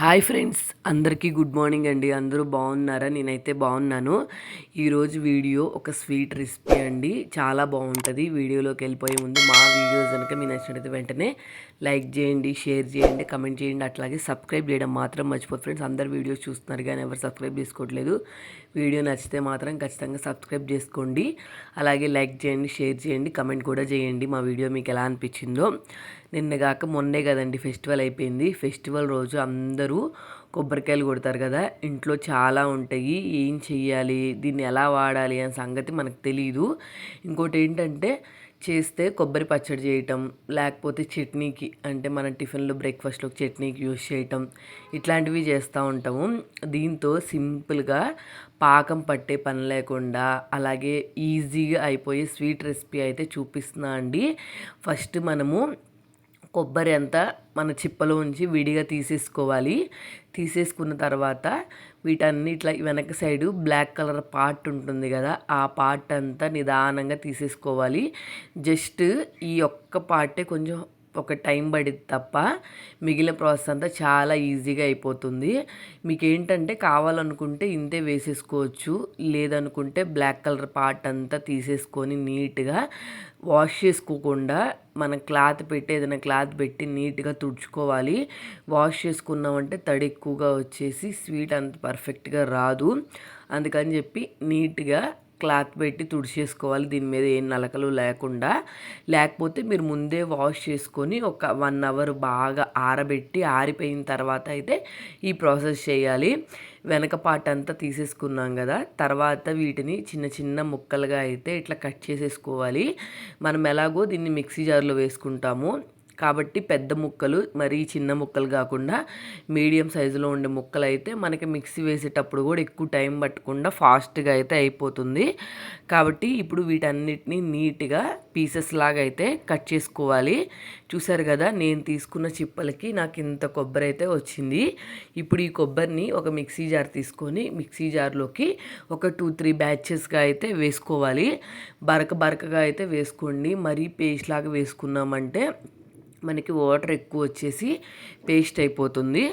Hi friends అందరికీ good morning అండి. అందరూ బాగున్నారా? నేనైతే బాగున్నాను. ఈరోజు వీడియో ఒక స్వీట్ రెసిపీ అండి. చాలా బాగుంటుంది. వీడియోలోకి వెళ్ళిపోయే ముందు మా వీడియోస్ కనుక మీ నచ్చినట్టు వెంటనే లైక్ చేయండి షేర్ చేయండి కమెంట్ చేయండి. అట్లాగే సబ్స్క్రైబ్ చేయడం మాత్రం మర్చిపోదు ఫ్రెండ్స్. అందరు వీడియోస్ చూస్తున్నారు కానీ ఎవరు సబ్స్క్రైబ్ చేసుకోవట్లేదు. వీడియో నచ్చితే మాత్రం ఖచ్చితంగా సబ్స్క్రైబ్ చేసుకోండి. అలాగే లైక్ చేయండి షేర్ చేయండి కమెంట్ కూడా చేయండి. మా వీడియో మీకు ఎలా అనిపించిందో. నిన్నగాక మొన్నే కదండి ఫెస్టివల్ అయిపోయింది. ఫెస్టివల్ రోజు అందరూ కొబ్బరికాయలు కొడతారు కదా. ఇంట్లో చాలా ఉంటాయి. ఏం చెయ్యాలి? దీన్ని ఎలా వాడాలి? అనే సంగతి మనకు తెలియదు ఇంకోటి ఏంటంటే చేస్తే కొబ్బరి పచ్చడి చేయటం లేకపోతే చట్నీకి అంటే మన టిఫిన్లో బ్రేక్ఫాస్ట్లో చట్నీకి యూస్ చేయటం ఇట్లాంటివి చేస్తూ ఉంటాము. దీంతో సింపుల్గా పాకం పట్టే పని లేకుండా అలాగే ఈజీగా అయిపోయే స్వీట్ రెసిపీ అయితే చూపిస్తున్నా అండి. ఫస్ట్ మనము కొబ్బరి అంతా మన చిప్పలో ఉంచి విడిగా తీసేసుకోవాలి. తీసేసుకున్న తర్వాత వీటన్నిట్ల వెనక సైడు బ్లాక్ కలర్ పార్ట్ ఉంటుంది కదా ఆ పార్ట్ అంతా నిదానంగా తీసేసుకోవాలి. జస్ట్ ఈ ఒక్క పార్టే కొంచెం ఒక టైం పడింది తప్ప మిగిలిన ప్రాసెస్ అంతా చాలా ఈజీగా అయిపోతుంది. మీకు ఏంటంటే కావాలనుకుంటే ఇంతే వేసేసుకోవచ్చు లేదనుకుంటే బ్లాక్ కలర్ పార్ట్ అంతా తీసేసుకొని నీట్గా వాష్ చేసుకోకుండా మనం క్లాత్ పెట్టి ఏదైనా క్లాత్ పెట్టి నీట్గా తుడుచుకోవాలి. వాష్ చేసుకున్నామంటే తడి ఎక్కువగా వచ్చేసి స్వీట్ అంత పర్ఫెక్ట్గా రాదు. అందుకని చెప్పి నీట్గా క్లాత్ పెట్టి తుడిచేసుకోవాలి. దీని మీద ఏం నలకలు లేకుండా. లేకపోతే మీరు ముందే వాష్ చేసుకొని ఒక వన్ అవర్ బాగా ఆరబెట్టి ఆరిపోయిన తర్వాత అయితే ఈ ప్రాసెస్ చేయాలి. వెనక పాట అంతా తీసేసుకున్నాం కదా. తర్వాత వీటిని చిన్న చిన్న ముక్కలుగా అయితే ఇట్లా కట్ చేసేసుకోవాలి. మనం ఎలాగో దీన్ని మిక్సీ జార్లో వేసుకుంటాము. కాబట్టి పెద్ద ముక్కలు మరీ చిన్న ముక్కలు కాకుండా మీడియం సైజులో ఉండే ముక్కలు అయితే మనకి మిక్సీ వేసేటప్పుడు కూడా ఎక్కువ టైం పట్టకుండా ఫాస్ట్గా అయితే అయిపోతుంది. కాబట్టి ఇప్పుడు వీటన్నిటిని నీట్గా పీసెస్ లాగా అయితే కట్ చేసుకోవాలి. చూసారు కదా నేను తీసుకున్న చిప్పలకి నాకు ఇంత కొబ్బరి అయితే వచ్చింది. ఇప్పుడు ఈ కొబ్బరిని ఒక మిక్సీ జార్ తీసుకొని మిక్సీ జార్లోకి ఒక టూ త్రీ బ్యాచెస్గా అయితే వేసుకోవాలి. బరక బరకగా అయితే వేసుకోండి. మరీ పేస్ట్ లాగా వేసుకున్నామంటే మనకి వాటర్ ఎక్కువ వచ్చేసి పేస్ట్ అయిపోతుంది.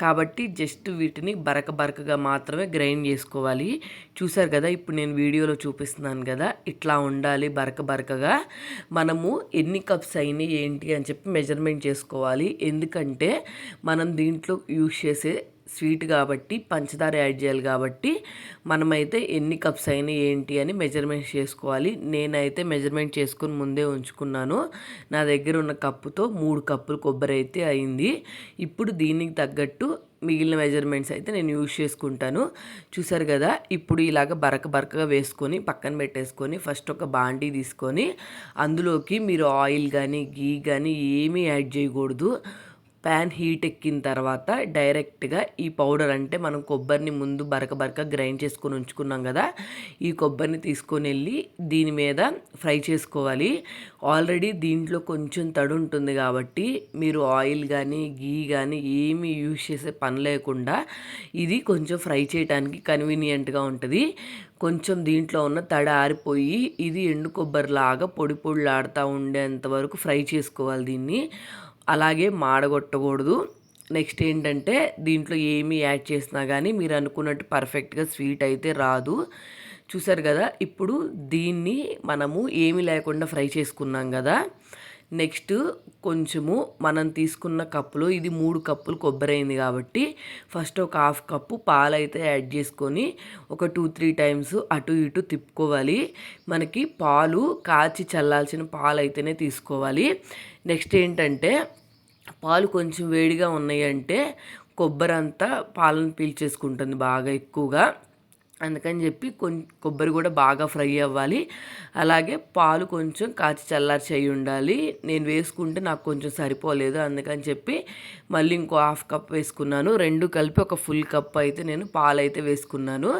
కాబట్టి జస్ట్ వీటిని బరక బరకగా మాత్రమే గ్రైండ్ చేసుకోవాలి. చూసారు కదా ఇప్పుడు నేను వీడియోలో చూపిస్తున్నాను కదా ఇట్లా ఉండాలి బరక బరకగా. మనము ఎన్ని కప్స్ అయినాయి ఏంటి అని చెప్పి మెజర్మెంట్ చేసుకోవాలి. ఎందుకంటే మనం దీంట్లో యూజ్ చేసే స్వీట్ కాబట్టి పంచదార యాడ్ చేయాలి కాబట్టి మనమైతే ఎన్ని కప్స్ అయినాయి ఏంటి అని మెజర్మెంట్ చేసుకోవాలి. నేనైతే మెజర్మెంట్ చేసుకుని ముందే ఉంచుకున్నాను. నా దగ్గర ఉన్న కప్పుతో మూడు కప్పులు కొబ్బరి అయితే అయింది. ఇప్పుడు దీనికి తగ్గట్టు మిగిలిన మెజర్మెంట్స్ అయితే నేను యూజ్ చేసుకుంటాను. చూసారు కదా ఇప్పుడు ఇలాగ బరక బరకగా వేసుకొని పక్కన పెట్టేసుకొని ఫస్ట్ ఒక బాండీ తీసుకొని అందులోకి మీరు ఆయిల్ కానీ గీ కానీ ఏమీ యాడ్ చేయకూడదు. ప్యాన్ హీట్ ఎక్కిన తర్వాత డైరెక్ట్గా ఈ పౌడర్ అంటే మనం కొబ్బరిని ముందు బరక బరక గ్రైండ్ చేసుకొని ఉంచుకున్నాం కదా ఈ కొబ్బరిని తీసుకొని వెళ్ళి దీని మీద ఫ్రై చేసుకోవాలి. ఆల్రెడీ దీంట్లో కొంచెం తడి ఉంటుంది కాబట్టి మీరు ఆయిల్ కానీ గీ కానీ ఏమీ యూజ్ చేసే పని లేకుండా ఇది కొంచెం ఫ్రై చేయడానికి కన్వీనియంట్గా ఉంటుంది. కొంచెం దీంట్లో ఉన్న తడి ఆరిపోయి ఇది ఎండు కొబ్బరిలాగా పొడి పొడిలాడుతూ ఉండేంత వరకు ఫ్రై చేసుకోవాలి దీన్ని. అలాగే మాడగొట్టకూడదు. నెక్స్ట్ ఏంటంటే దీంట్లో ఏమి యాడ్ చేసినా కానీ మీరు అనుకున్నట్టు పర్ఫెక్ట్గా స్వీట్ అయితే రాదు. చూసారు కదా ఇప్పుడు దీన్ని మనము ఏమి లేకుండా ఫ్రై చేసుకున్నాం కదా నెక్స్ట్ కొంచెము మనం తీసుకున్న కప్పులో ఇది మూడు కప్పులు కొబ్బరి అయింది కాబట్టి ఫస్ట్ ఒక హాఫ్ కప్పు పాలు అయితే యాడ్ చేసుకొని ఒక టూ త్రీ టైమ్స్ అటు ఇటు తిప్పుకోవాలి. మనకి పాలు కాచి చల్లాల్సిన పాలు అయితేనే తీసుకోవాలి. నెక్స్ట్ ఏంటంటే పాలు కొంచెం వేడిగా ఉన్నాయంటే కొబ్బరి అంతా పాలను పీల్చేసుకుంటుంది బాగా ఎక్కువగా. అందుకని చెప్పి కొం కొబ్బరి కూడా బాగా ఫ్రై అవ్వాలి. అలాగే పాలు కొంచెం కాచి చల్లారి చేయి ఉండాలి. నేను వేసుకుంటే నాకు కొంచెం సరిపోలేదు అందుకని చెప్పి మళ్ళీ ఇంకో హాఫ్ కప్ వేసుకున్నాను. రెండు కలిపి ఒక ఫుల్ కప్ అయితే నేను పాలు అయితే వేసుకున్నాను.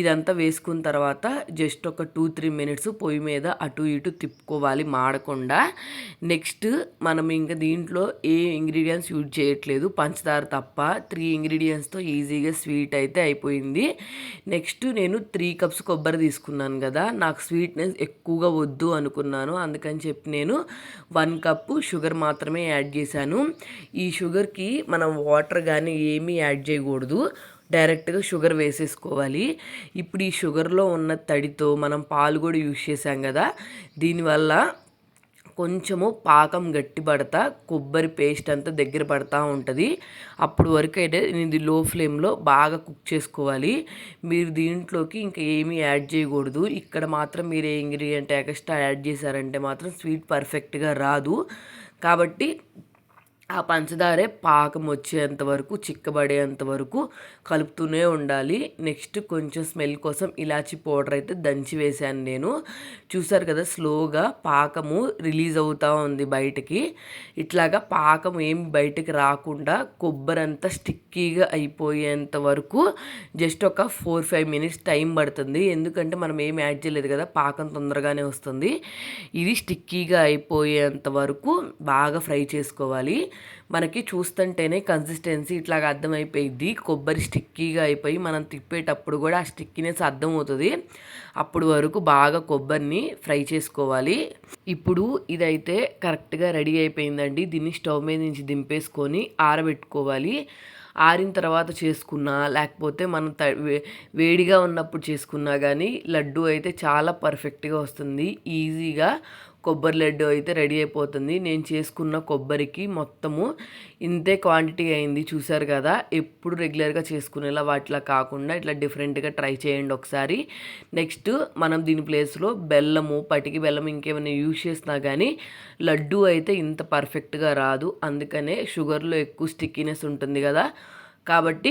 ఇదంతా వేసుకున్న తర్వాత జస్ట్ ఒక టూ త్రీ మినిట్స్ పొయ్యి మీద అటు ఇటు తిప్పుకోవాలి మాడకుండా. నెక్స్ట్ మనం ఇంకా దీంట్లో ఏ ఇంగ్రీడియంట్స్ యూజ్ చేయట్లేదు. పంచదార తప్ప త్రీ ఇంగ్రీడియంట్స్తో ఈజీగా స్వీట్ అయితే అయిపోయింది. నెక్స్ట్ నెక్స్ట్ నేను త్రీ కప్స్ కొబ్బరి తీసుకున్నాను కదా నాకు స్వీట్నెస్ ఎక్కువగా వద్దు అనుకున్నాను. అందుకని చెప్పి నేను వన్ కప్పు షుగర్ మాత్రమే యాడ్ చేశాను. ఈ షుగర్కి మనం వాటర్ కానీ ఏమీ యాడ్ చేయకూడదు. డైరెక్ట్గా షుగర్ వేసేసుకోవాలి. ఇప్పుడు ఈ షుగర్లో ఉన్న తడితో మనం పాలు కూడా యూజ్ చేసాం కదా దీనివల్ల కొంచెము పాకం గట్టి పడతా కొబ్బరి పేస్ట్ అంతా దగ్గర పడతా ఉంటుంది. అప్పుడు వరకు అయితే ఇది లో ఫ్లేమ్లో బాగా కుక్ చేసుకోవాలి. మీరు దీంట్లోకి ఇంకా ఏమీ యాడ్ చేయకూడదు. ఇక్కడ మాత్రం మీరు ఏ ఇంగ్రీడియంట్ ఎక్స్ట్రా యాడ్ చేశారంటే మాత్రం స్వీట్ పర్ఫెక్ట్గా రాదు. కాబట్టి ఆ పంచదారే పాకం వచ్చేంత వరకు చిక్కబడేంత వరకు కలుపుతూనే ఉండాలి. నెక్స్ట్ కొంచెం స్మెల్ కోసం ఇలాచి పౌడర్ అయితే దంచి వేశాను నేను. చూసారు కదా స్లోగా పాకము రిలీజ్ అవుతూ ఉంది బయటికి. ఇట్లాగా పాకం ఏం బయటికి రాకుండా కొబ్బరి అంతా స్టిక్కీగా అయిపోయేంత వరకు జస్ట్ ఒక ఫోర్ ఫైవ్ మినిట్స్ టైం పడుతుంది. ఎందుకంటే మనం ఏం యాడ్ చేయలేదు కదా పాకం తొందరగానే వస్తుంది. ఇది స్టిక్కీగా అయిపోయేంత వరకు బాగా ఫ్రై చేసుకోవాలి. మనకి చూస్తుంటేనే కన్సిస్టెన్సీ ఇట్లాగ అర్థమైపోయింది కొబ్బరి స్టిక్కీగా అయిపోయి మనం తిప్పేటప్పుడు కూడా ఆ స్టిక్కీనెస్ అర్థమవుతుంది. అప్పుడు వరకు బాగా కొబ్బరిని ఫ్రై చేసుకోవాలి. ఇప్పుడు ఇదైతే కరెక్ట్గా రెడీ అయిపోయిందండి. దీన్ని స్టవ్ మీద నుంచి దింపేసుకొని ఆరబెట్టుకోవాలి. ఆరిన తర్వాత చేసుకున్నా లేకపోతే మనం త వేడిగా ఉన్నప్పుడు చేసుకున్నా కానీ లడ్డు అయితే చాలా పర్ఫెక్ట్గా వస్తుంది. ఈజీగా కొబ్బరి లడ్డు అయితే రెడీ అయిపోతుంది. నేను చేసుకున్న కొబ్బరికి మొత్తము ఇంతే క్వాంటిటీ అయింది చూసారు కదా? ఎప్పుడు రెగ్యులర్గా చేసుకునేలా వాటిలా కాకుండా ఇట్లా డిఫరెంట్గా ట్రై చేయండి ఒకసారి. నెక్స్ట్ మనం దీని ప్లేస్లో బెల్లము పటికి బెల్లం ఇంకేమైనా యూజ్ చేసినా కానీ లడ్డు అయితే ఇంత పర్ఫెక్ట్గా రాదు. అందుకనే షుగర్లో ఎక్కువ స్టిక్కీనెస్ ఉంటుంది కదా? కాబట్టి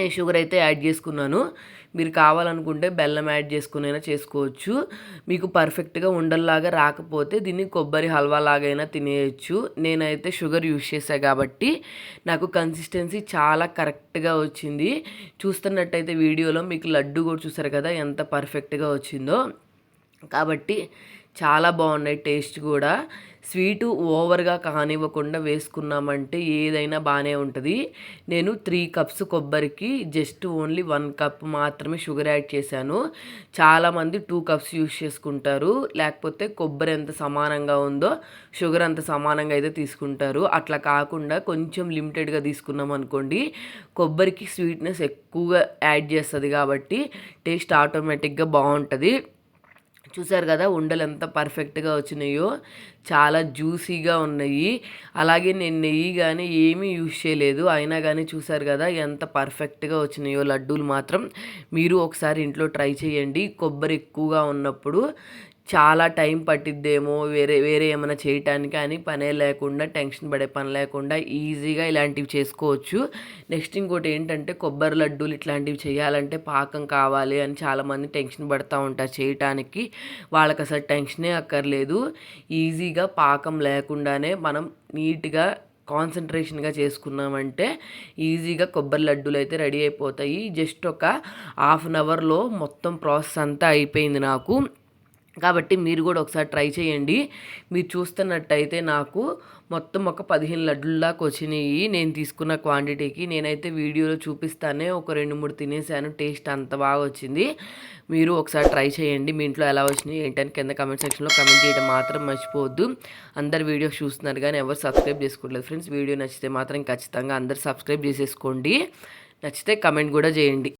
నేను షుగర్ అయితే యాడ్ చేసుకున్నాను. మీరు కావాలనుకుంటే బెల్లం యాడ్ చేసుకునైనా చేసుకోవచ్చు. మీకు పర్ఫెక్ట్గా ఉండల్లాగా రాకపోతే దీన్ని కొబ్బరి హల్వా లాగైనా తినేయచ్చు. నేనైతే షుగర్ యూస్ చేశాను కాబట్టి నాకు కన్సిస్టెన్సీ చాలా కరెక్ట్గా వచ్చింది. చూస్తున్నట్టయితే వీడియోలో మీకు లడ్డు కూడా చూసారు కదా ఎంత పర్ఫెక్ట్గా వచ్చిందో. కాబట్టి చాలా బాగున్నాయి టేస్ట్ కూడా. స్వీటు ఓవర్గా కానివ్వకుండా వేసుకున్నామంటే ఏదైనా బాగానే ఉంటుంది. నేను త్రీ కప్స్ కొబ్బరికి జస్ట్ ఓన్లీ వన్ కప్ మాత్రమే షుగర్ యాడ్ చేశాను. చాలామంది టూ కప్స్ యూస్ చేసుకుంటారు. లేకపోతే కొబ్బరి ఎంత సమానంగా ఉందో షుగర్ అంత సమానంగా అయితే తీసుకుంటారు. అట్లా కాకుండా కొంచెం లిమిటెడ్గా తీసుకున్నాం అనుకోండి కొబ్బరికి స్వీట్నెస్ ఎక్కువగా యాడ్ చేస్తుంది కాబట్టి టేస్ట్ ఆటోమేటిక్గా బాగుంటుంది చూసారు కదా ఉండలు ఎంత పర్ఫెక్ట్గా వచ్చినాయో చాలా జ్యూసీగా ఉన్నాయి. అలాగే నేను నెయ్యి కానీ ఏమీ యూజ్ చేయలేదు. అయినా కానీ చూసారు కదా ఎంత పర్ఫెక్ట్గా వచ్చినాయో లడ్డూలు మాత్రం. మీరు ఒకసారి ఇంట్లో ట్రై చేయండి. కొబ్బరి ఎక్కువగా ఉన్నప్పుడు చాలా టైం పట్టిద్దేమో వేరే వేరే ఏమైనా చేయటానికి అని పనే లేకుండా టెన్షన్ పడే పని లేకుండా ఈజీగా ఇలాంటివి చేసుకోవచ్చు. నెక్స్ట్ ఇంకోటి ఏంటంటే కొబ్బరి లడ్డూలు ఇట్లాంటివి చేయాలంటే పాకం కావాలి అని చాలామంది టెన్షన్ పడుతూ ఉంటారు చేయటానికి. వాళ్ళకి అసలు టెన్షనే అక్కర్లేదు. ఈజీగా పాకం లేకుండానే మనం నీట్గా కాన్సన్ట్రేషన్గా చేసుకున్నామంటే ఈజీగా కొబ్బరి లడ్డూలు అయితే రెడీ అయిపోతాయి. జస్ట్ ఒక హాఫ్ అన్ అవర్లో మొత్తం ప్రాసెస్ అంతా అయిపోయింది నాకు. కాబట్టి మీరు కూడా ఒకసారి ట్రై చేయండి. మీరు చూస్తున్నట్టయితే నాకు మొత్తం ఒక పదిహేను లడ్డుల వచ్చినాయి. నేను తీసుకున్న క్వాంటిటీకి నేనైతే వీడియోలో చూపిస్తానే ఒక రెండు మూడు తినేసాను. టేస్ట్ అంత బాగా వచ్చింది. మీరు ఒకసారి ట్రై చేయండి. మీ ఇంట్లో ఎలా వచ్చినాయి ఏంటని కింద కమెంట్ సెక్షన్లో కమెంట్ చేయడం మాత్రం మర్చిపోవద్దు. అందరు వీడియోస్ చూస్తున్నారు కానీ ఎవరు సబ్స్క్రైబ్ చేసుకోవట్లేదు ఫ్రెండ్స్ వీడియో నచ్చితే మాత్రం ఖచ్చితంగా అందరు సబ్స్క్రైబ్ చేసేసుకోండి. నచ్చితే కమెంట్ కూడా చేయండి.